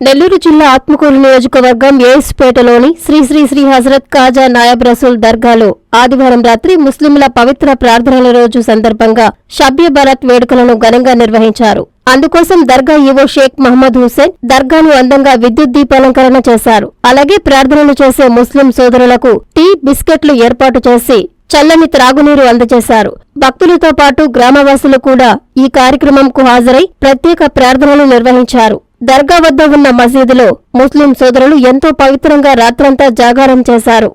నెల్లూరు జిల్లా ఆత్మకూరు నియోజకవర్గం ఏఎస్పేటలోని శ్రీ శ్రీ శ్రీ హజరత్ కాజా నాయబ్ రసూల్ దర్గాలో ఆదివారం రాత్రి ముస్లింల పవిత్ర ప్రార్థనల రోజు సందర్భంగా షబ్బే బరాత్ వేడుకలను ఘనంగా నిర్వహించారు. అందుకోసం దర్గా ఈవో షేక్ మహమ్మద్ హుసేన్ దర్గాను అందంగా విద్యుత్ దీపాలంకరణ చేశారు. అలాగే ప్రార్థనలు చేసే ముస్లిం సోదరులకు టీ బిస్కెట్లు ఏర్పాటు చేసి చల్లని త్రాగునీరు అందజేశారు. భక్తులతో పాటు గ్రామవాసులు కూడా ఈ కార్యక్రమంకు హాజరై ప్రత్యేక ప్రార్థనలు నిర్వహించారు. దర్గా వద్ద ఉన్న మసీదులో ముస్లిం సోదరులు ఎంతో పవిత్రంగా రాత్రంతా జాగారం చేశారు.